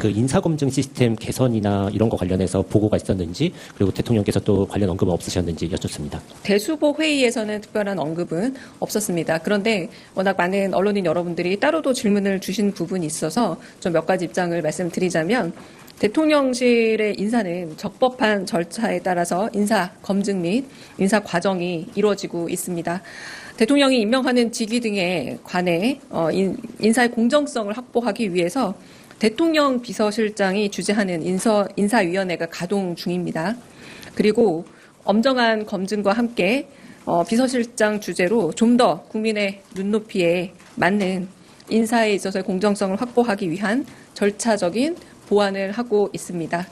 그 인사검증 시스템 개선이나 이런 거 관련해서 보고가 있었는지 그리고 대통령께서 또 관련 언급은 없으셨는지 여쭙습니다. 대수보 회의에서는 특별한 언급은 없었습니다. 그런데 워낙 많은 언론인 여러분들이 따로도 질문을 주신 부분이 있어서 좀 몇 가지 입장을 말씀드리자면 대통령실의 인사는 적법한 절차에 따라서 인사 검증 및 인사 과정이 이루어지고 있습니다. 대통령이 임명하는 직위 등에 관해 어, 인, 인사의 공정성을 확보하기 위해서 대통령 비서실장이 주재하는 인서, 인사위원회가 가동 중입니다. 그리고 엄정한 검증과 함께 어, 비서실장 주재로 좀 더 국민의 눈높이에 맞는 인사에 있어서의 공정성을 확보하기 위한 절차적인 보완을 하고 있습니다.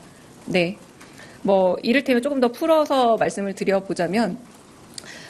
네. 뭐 이를테면 조금 더 풀어서 말씀을 드려보자면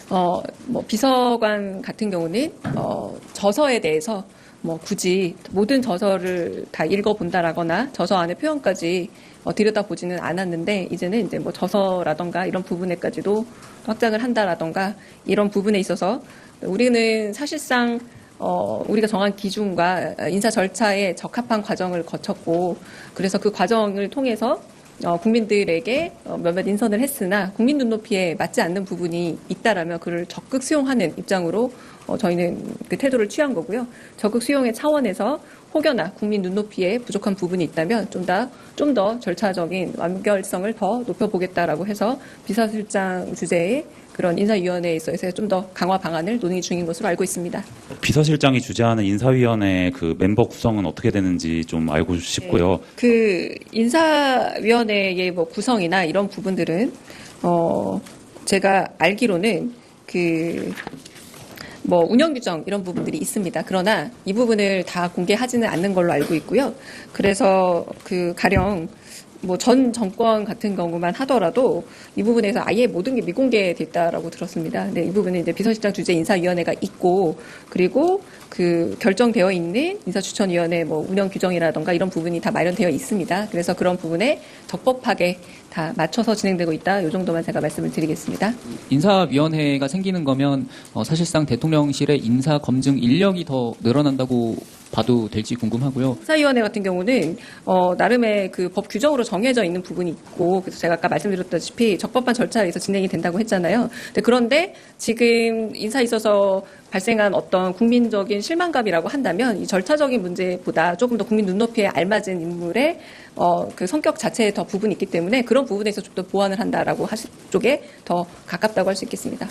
어, 뭐 비서관 같은 경우는 어, 저서에 대해서 뭐 굳이 모든 저서를 다 읽어본다라거나 저서 안의 표현까지 어, 들여다보지는 않았는데 이제는 이제 뭐 저서라던가 이런 부분에까지도 확장을 한다라던가 이런 부분에 있어서 우리는 사실상 어, 우리가 정한 기준과 인사 절차에 적합한 과정을 거쳤고 그래서 그 과정을 통해서 어, 국민들에게 어, 몇몇 인선을 했으나 국민 눈높이에 맞지 않는 부분이 있다라면 그를 적극 수용하는 입장으로 어, 저희는 그 태도를 취한 거고요. 적극 수용의 차원에서 혹여나 국민 눈높이에 부족한 부분이 있다면 좀 더 좀 더 절차적인 완결성을 더 높여보겠다라고 해서 비서실장 주재의 그런 인사위원회에 있어서 좀 더 강화 방안을 논의 중인 것으로 알고 있습니다. 비서실장이 주재하는 인사위원회 그 멤버 구성은 어떻게 되는지 좀 알고 싶고요. 그 인사위원회의 뭐 구성이나 이런 부분들은 어 제가 알기로는 그 뭐 운영 규정 이런 부분들이 있습니다. 그러나 이 부분을 다 공개하지는 않는 걸로 알고 있고요. 그래서 그 가령 뭐 전 정권 같은 경우만 하더라도 이 부분에서 아예 모든 게 미공개됐다라고 들었습니다. 근데 이 부분은 이제 비서실장 주재 인사위원회가 있고 그리고 그 결정되어 있는 인사추천위원회 뭐 운영 규정이라던가 이런 부분이 다 마련되어 있습니다. 그래서 그런 부분에 적법하게 다 맞춰서 진행되고 있다. 이 정도만 제가 말씀을 드리겠습니다. 인사위원회가 생기는 거면 어, 사실상 대통령실의 인사 검증 인력이 더 늘어난다고 봐도 될지 궁금하고요. 인사위원회 같은 경우는 어, 나름의 그 법 규정으로 정해져 있는 부분이 있고 그래서 제가 아까 말씀드렸다시피 적법한 절차에 의해서 진행이 된다고 했잖아요. 근데 그런데 지금 인사에 있어서 발생한 어떤 국민적인 실망감이라고 한다면 이 절차적인 문제보다 조금 더 국민 눈높이에 알맞은 인물의 어, 그 성격 자체에 더 부분이 있기 때문에 그런 부분에서 좀 더 보완을 한다라고 하실 쪽에 더 가깝다고 할 수 있겠습니다.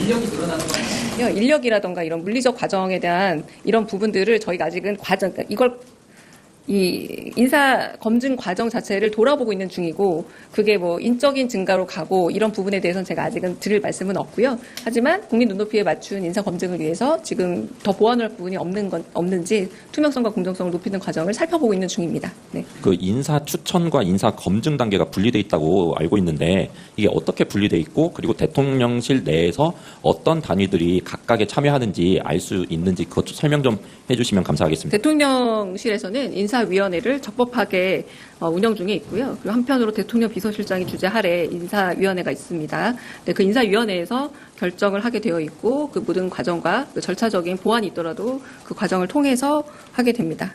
인력이 늘어나는 거 아니에요? 인력이라던가 이런 물리적 과정에 대한 이런 부분들을 저희가 아직은 과정, 그러니까 이걸 이 인사 검증 과정 자체를 돌아보고 있는 중이고 그게 뭐 인적인 증가로 가고 이런 부분에 대해서는 제가 아직은 드릴 말씀은 없고요. 하지만 국민 눈높이에 맞춘 인사 검증을 위해서 지금 더 보완할 부분이 없는 건 없는지 투명성과 공정성을 높이는 과정을 살펴보고 있는 중입니다. 네. 그 인사 추천과 인사 검증 단계가 분리돼 있다고 알고 있는데 이게 어떻게 분리돼 있고 그리고 대통령실 내에서 어떤 단위들이 각각에 참여하는지 알 수 있는지 그것 좀 설명 좀 해주시면 감사하겠습니다. 대통령실에서는 인 사위원회를 적법하게 어, 운영 중에 있고요. 그리고 한편으로 대통령 비서실장이 주재 하래 인사위원회가 있습니다. 네, 그 인사위원회에서 결정을 하게 되어 있고 그 모든 과정과 그 절차적인 보완이 있더라도 그 과정을 통해서 하게 됩니다.